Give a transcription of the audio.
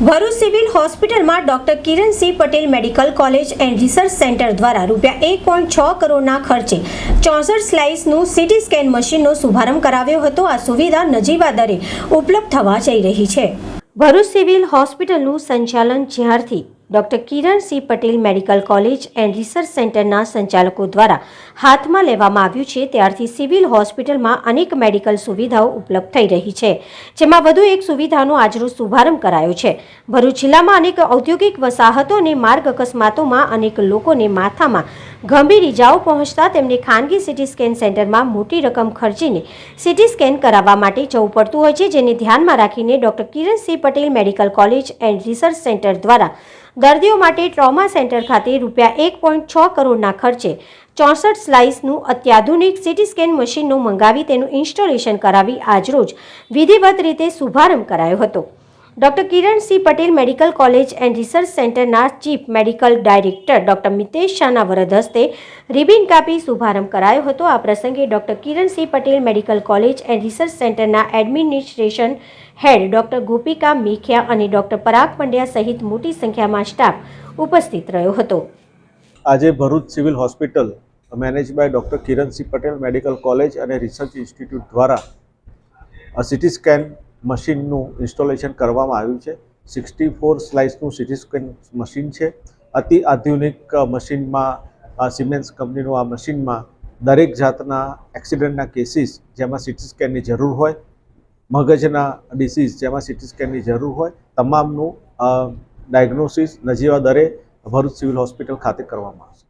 Bharuch civil હોસ્પિટલમાં doctor Kiransinh Patel medical college and research centre દ્વારા રૂપિયા એક પોઈન્ટ છ કરોડના ખર્ચે ચોસઠ સ્લાઇસનું સીટી સ્કેન મશીનનો શુભારંભ કરાવ્યો હતો. આ સુવિધા નજીવા દરે ઉપલબ્ધ થવા જઈ રહી છે. ભરૂચ સિવિલ હોસ્પિટલનું સંચાલન જ્યારથી doctor Kiransinh Patel medical college and research સેન્ટરના સંચાલકો દ્વારા હાથમાં લેવામાં આવ્યું છે. ત્યારથી સિવિલ હોસ્પિટલમાં અનેક મેડિકલ સુવિધાઓ ઉપલબ્ધ થઈ રહી છે, જેમાં વધુ એક સુવિધાનો આજરોજ શુભારંભ કરાયો છે. ભરૂચ જિલ્લામાં અનેક ઔદ્યોગિક વસાહતો અને માર્ગ અકસ્માતોમાં અનેક લોકોને માથામાં ગંભીર ઇજાઓ પહોંચતા તેમને ખાનગી સિટી સ્કેન સેન્ટરમાં મોટી રકમ ખર્ચીને સિટી સ્કેન કરાવવા માટે જવું પડતું હોય છે, જેને ધ્યાનમાં રાખીને doctor Kiransinh Patel medical college and research centre દ્વારા દર્દીઓ માટે ટ્રોમા સેન્ટર ખાતે રૂપિયા એક પોઈન્ટ છ કરોડના ખર્ચે ચોસઠ સ્લાઇસનું અત્યાધુનિક સિટી સ્કેન મશીનનું મંગાવી તેનું ઇન્સ્ટોલેશન કરાવી આજરોજ વિધિવત રીતે શુભારંભ કરાયો હતો. Doctor Kiransinh Patel medical college and research સેન્ટરના chief medical director doctor Mitesh શાહના વરદ હસ્તે રિબિન કાપી શુભારંભ કરાયો હતો. આ પ્રસંગે doctor Kiransinh Patel medical college and research સેન્ટરના administration head doctor Gopika Mekhiya અને ડોક્ટર પરાગ પંડ્યા સહિત મોટી સંખ્યામાં સ્ટાફ ઉપસ્થિત રહ્યો હતો. આજે Bharuch civil hospital manage by doctor Kiransinh Patel medical college અને રિસર્ચ ઇન્સ્ટિટ્યૂટ દ્વારા સિટી સ્કેન મશીનનું ઇન્સ્ટોલેશન કરવામાં આવ્યું છે. સિક્સટી ફોર સ્લાઇસનું સિટી સ્કેન મશીન છે. અતિ આધુનિક મશીનમાં સિમેન્સ કંપનીનું આ મશીનમાં દરેક જાતના એક્સિડન્ટના કેસીસ જેમાં સિટી સ્કેનની જરૂર હોય, મગજના ડિસીઝ જેમાં સિટી સ્કેનની જરૂર હોય, તમામનું ડાયગ્નોસિસ નજીવા દરે ભરૂચ સિવિલ હોસ્પિટલ ખાતે કરવામાં આવશે.